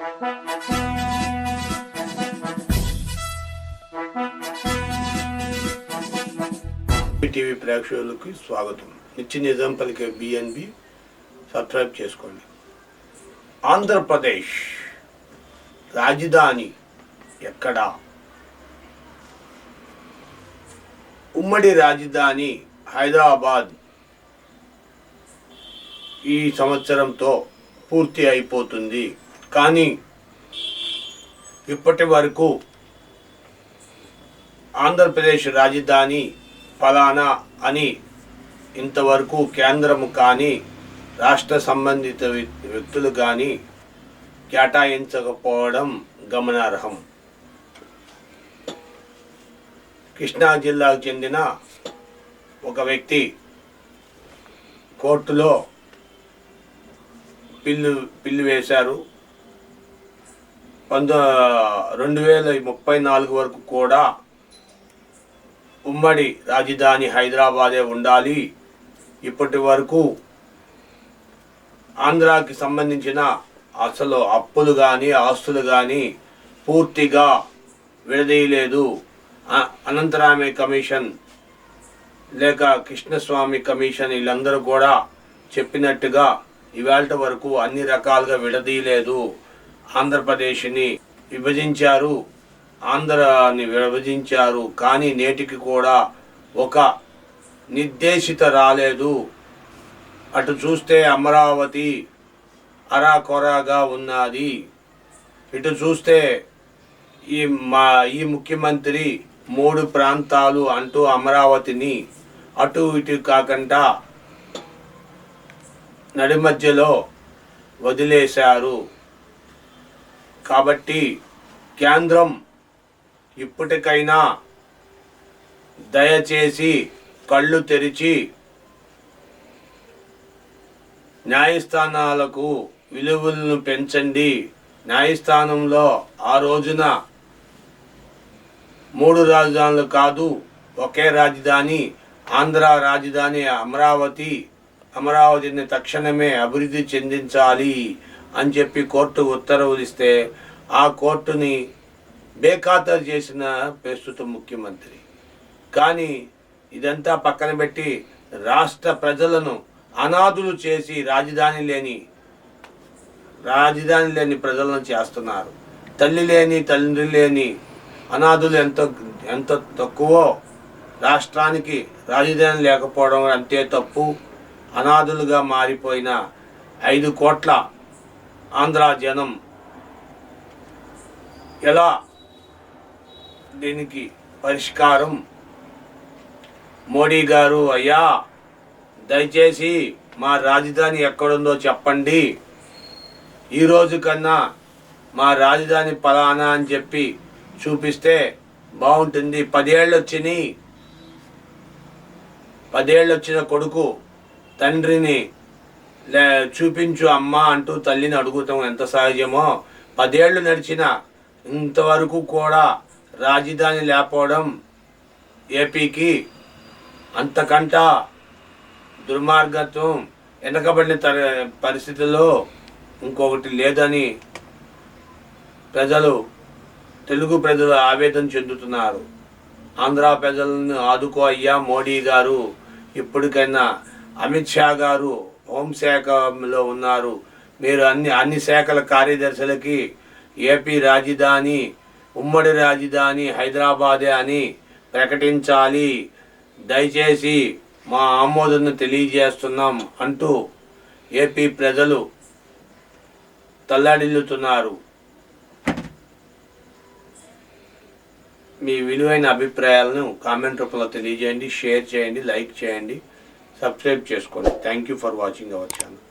TV ప్రేక్షకులకు స్వాగతం. నిత్య నిజం పలికే బిఎన్బి సబ్స్క్రైబ్ చేసుకోండి. ఆంధ్రప్రదేశ్ రాజధాని ఎక్కడా? ఉమ్మడి రాజధాని హైదరాబాద్ ఈ సంవత్సరంతో పూర్తి అయిపోతుంది. కానీ ఇప్పటి వరకు ఆంధ్రప్రదేశ్ రాజధాని ఫలానా అని ఇంతవరకు కేంద్రము కానీ రాష్ట్ర సంబంధిత వ్యక్తులు కానీ కేటాయించకపోవడం గమనార్హం. కృష్ణా జిల్లాకు చెందిన ఒక వ్యక్తి కోర్టులో పిల్లు పిల్లు వేశారు. పంతొ రెండు వేల ముప్పై నాలుగు వరకు కూడా ఉమ్మడి రాజధాని హైదరాబాదే ఉండాలి. ఇప్పటి వరకు ఆంధ్రాకి సంబంధించిన అసలు అప్పులు కానీ ఆస్తులు కానీ పూర్తిగా విడదీయలేదు. అ- అనంతరామే కమిషన్ లేక కృష్ణస్వామి కమిషన్ వీళ్ళందరూ కూడా చెప్పినట్టుగా ఇవాళ వరకు అన్ని రకాలుగా విడదీయలేదు. ఆంధ్రప్రదేశ్ని విభజించారు ఆంధ్రాని విభజించారు కానీ నేటికి కూడా ఒక నిర్దేశిత రాలేదు. అటు చూస్తే అమరావతి అరాకొరాగా ఉన్నది. ఇటు చూస్తే ఈ మా ఈ ముఖ్యమంత్రి మూడు ప్రాంతాలు అంటూ అమరావతిని అటు ఇటు కాకుండా నడిమధ్యలో వదిలేశారు. కాబట్టి కేంద్రం ఇప్పటికైనా దయచేసి కళ్ళు తెరిచి న్యాయస్థానాలకు విలువలను పెంచండి. న్యాయస్థానంలో ఆ రోజున మూడు రాజధానులు కాదు ఒకే రాజధాని ఆంధ్ర రాజధాని అమరావతి అమరావతిని తక్షణమే అభివృద్ధి చెందించాలి అని చెప్పి కోర్టు ఉత్తర్వులు ఇస్తే ఆ కోర్టుని బేఖాతరు చేసిన ప్రస్తుత ముఖ్యమంత్రి. కానీ ఇదంతా పక్కన పెట్టి రాష్ట్ర ప్రజలను అనాథులు చేసి రాజధాని లేని రాజధాని లేని ప్రజలను చేస్తున్నారు. తల్లి లేని తండ్రి లేని అనాథులు ఎంత ఎంత తక్కువో రాష్ట్రానికి రాజధాని లేకపోవడం అంతే తప్పు. అనాథులుగా మారిపోయిన ఐదు కోట్ల ఆంధ్ర జనం ఎలా? దీనికి పరిష్కారం. మోడీ గారు అయ్యా దయచేసి మా రాజధాని ఎక్కడుందో చెప్పండి. ఈ రోజు కన్నా మా రాజధాని పలానా అని చెప్పి చూపిస్తే బాగుంటుంది. పదేళ్ళు వచ్చినాయి పదేళ్ళు వచ్చిన కొడుకు తండ్రిని లే చూపించు అమ్మా అంటూ తల్లిని అడుగుతాం. ఎంత సహజమో? పదేళ్ళు నడిచిన ఇంతవరకు కూడా రాజధాని లేకపోవడం ఏపీకి అంతకంట దుర్మార్గత్వం వెనకబడిన తర పరిస్థితుల్లో ఇంకొకటి లేదని ప్రజలు తెలుగు ప్రజలు ఆవేదన చెందుతున్నారు. ఆంధ్ర ప్రజలను ఆదుకో అయ్యా మోడీ గారు. ఇప్పటికైనా అమిత్ షా గారు హోంశాఖలో ఉన్నారు. మీరు అన్ని అన్ని శాఖల కార్యదర్శులకి ఏపీ రాజధాని ఉమ్మడి రాజధాని హైదరాబాదే అని ప్రకటించాలి. దయచేసి మా ఆమోదను తెలియజేస్తున్నాం అంటూ ఏపీ ప్రజలు తల్లడిల్లుతున్నారు. మీ విలువైన అభిప్రాయాలను కామెంట్ రూపంలో తెలియజేయండి షేర్ చేయండి లైక్ చేయండి సబ్స్క్రైబ్ చేసుకోండి. Thank you for watching our channel